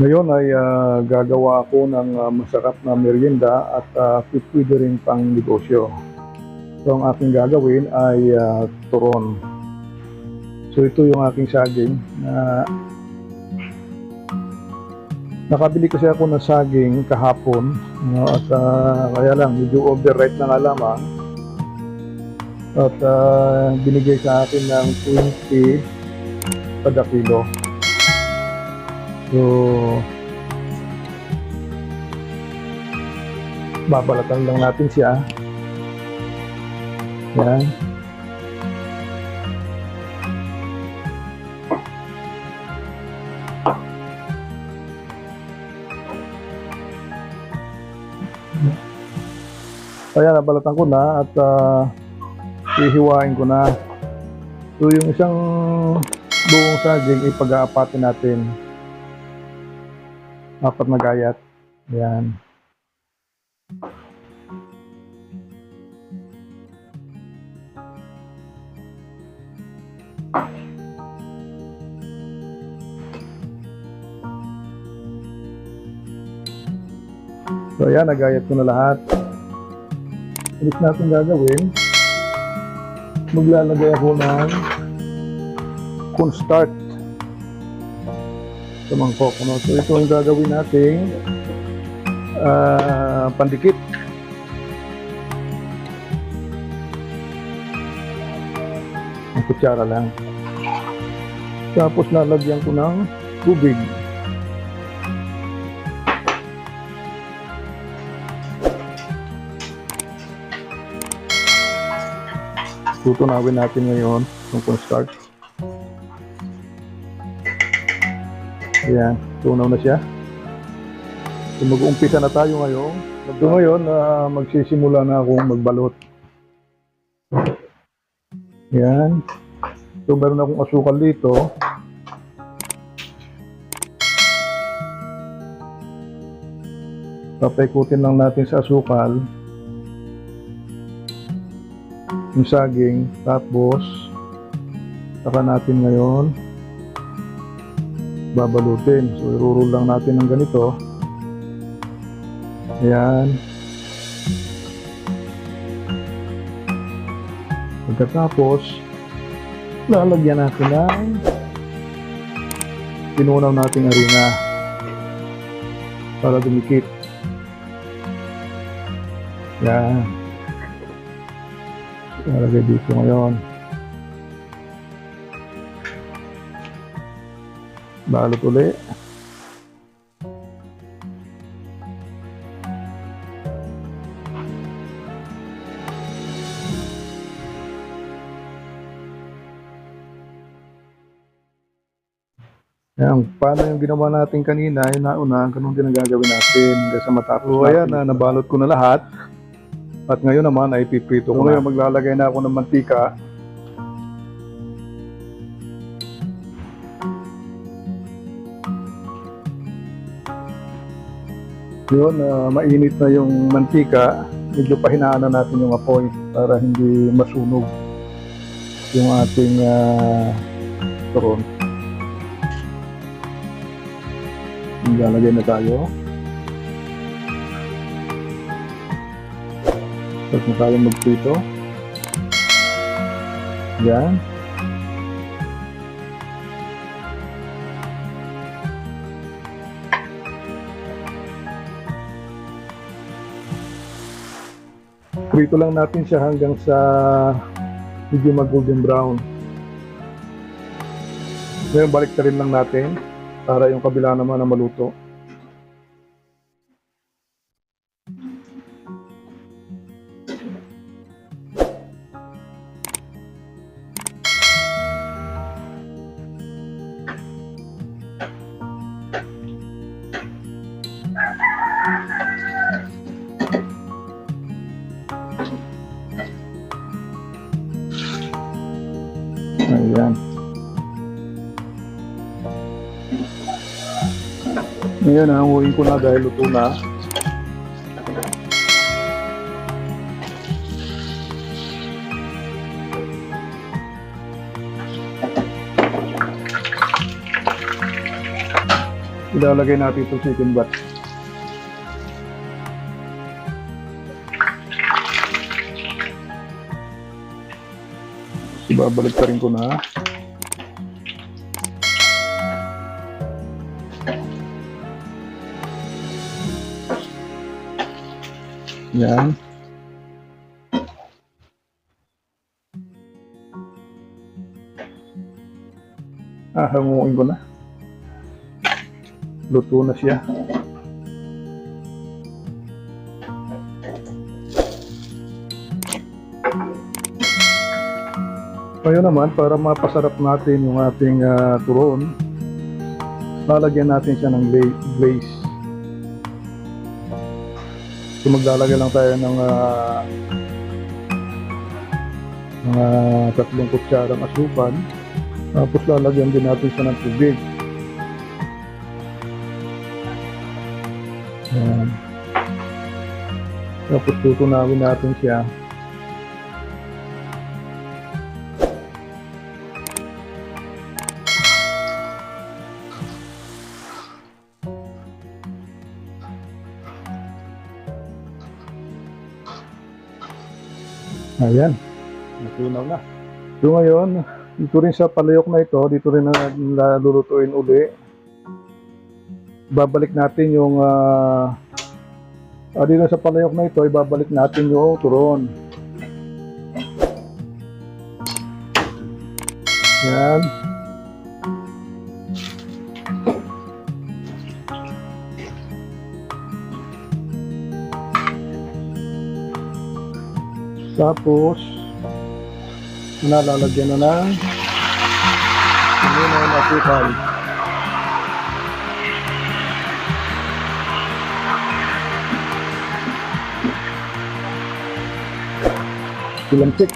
Ngayon ay ah, gagawa ako ng ah, masarap na merienda at uh, pwede rin pang negosyo. So ang aking gagawin ay ah, turon. So ito yung aking saging na nakabili kasi ako ng saging kahapon no, at ah, kaya lang medyo overripe na nga lamang at ah, binigay sa akin ng 20 kada kilo. So, babalatan lang natin siya. Yan. Ayan, nabalatan ko na at uh, hihiwain ko na. So, yung isang buong saging ipag-aapatin natin apat na gayat. Yan. So ayan, nagayat ko na lahat. Ulit natin gagawin. Maglalagay ako ng cornstarch sa mangkok. No? So ito ang gagawin nating ah, pandikit. Ang kutsara lang. Tapos lalagyan ko ng tubig. Tutunawin natin ngayon yung cornstarch. Ayan, tunaw na siya. So mag-uumpisa na tayo ngayon. So ngayon, ah, magsisimula na akong magbalot. Ayan. So meron akong asukal dito. Papaikutin lang natin sa asukal. Yung saging. Tapos, saka natin ngayon babalutin. So, irurul lang natin ng ganito. Ayan. Pagkatapos, lalagyan natin ng pinunaw nating harina para dumikit. Yan. Lalagay dito ngayon. Balot uli. Ayan, paano yung ginawa natin kanina, yung nauna, ganun din ang gagawin natin sa matapos so, ayan, na, nabalot ko na lahat. At ngayon naman ay piprito ko so, ngayon maglalagay na ako ng mantika. Yun, ah, mainit na yung mantika. Medyo pahinaan na natin yung apoy para hindi masunog yung ating uh, turon. Lalagay na tayo. Tapos na tayo magprito. Yan. Prito lang natin siya hanggang sa medyo mag-golden brown. Ngayon balik rin lang natin para yung kabila naman na maluto. Ayan. Ngayon, hanguin ko na dahil luto na. Ilalagay natin itong chicken bat. Ibabalik pa rin ko na. Yan. Ah, hanguin ko na. Luto na siya. Ngayon naman, para mapasarap natin yung ating ah, turon, lalagyan natin siya ng gla- glaze. So maglalagay lang tayo ng ah, mga tatlong kutsarang asukal. Tapos lalagyan din natin siya ng tubig. Yan. Tapos tutunawin natin siya. Ayan. Natunaw na. So ngayon, dito rin sa palayok na ito, dito rin na nalulutuin uli. Babalik natin yung ah ah, dito sa palayok na ito, ibabalik natin yung turon. Yan. Tapos, nalalagyan na ng Minuno na asukal. Silamsik.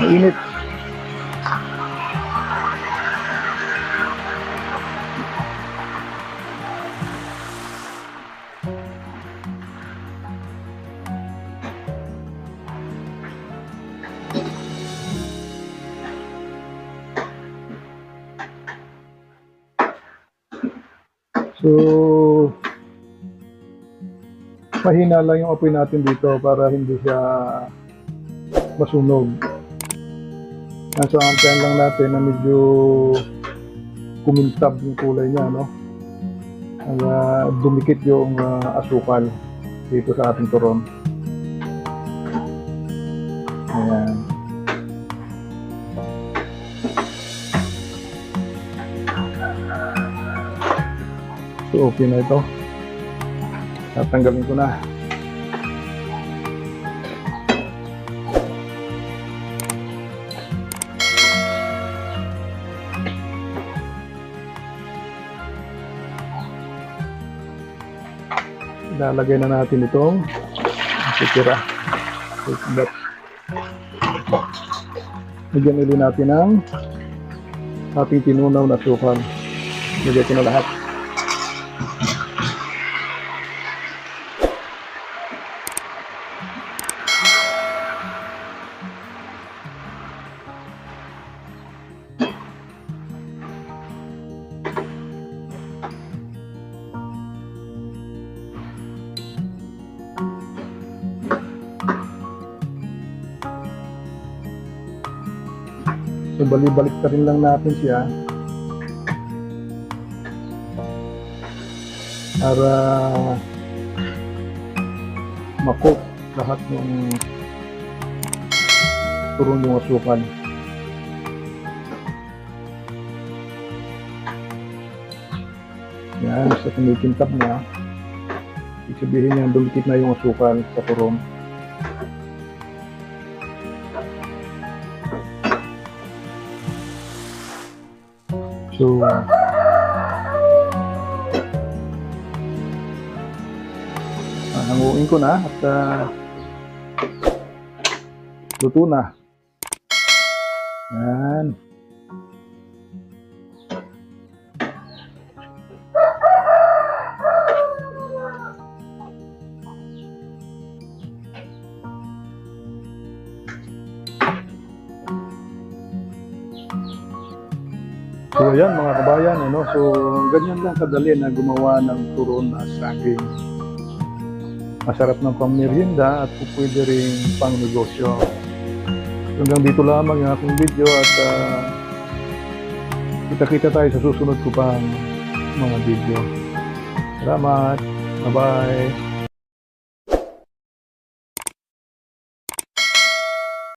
Mainit. So, mahina lang yung apoy natin dito para hindi siya masunog. Nasa antayan lang natin na medyo kumintab yung kulay niya, no? Kaya dumikit yung ah, asukal dito sa ating turon. Ayan. Okay na ito. Tatanggalin ko na. Ilalagay na natin itong sitira. But, Lagyan ulit natin ng ating tinunaw na sukal. Lagyan ko na lahat. So, bali-balik ka rin lang natin siya. Para makok lahat ng turong yung asukal. Yan, sa kumikintab na, ibig sabihin niya, dumikit na yung asukal sa turong. So, hanguin ko na at ah, luto na. Yan. So yan mga kabayan, ano, so ganyan lang kadali na gumawa ng turon na saging. Masarap ng pangmerienda at pwede rin pang negosyo. Hanggang dito lamang yung aking video at ah, kita-kita tayo sa susunod ko pang mga video. Salamat. Bye-bye.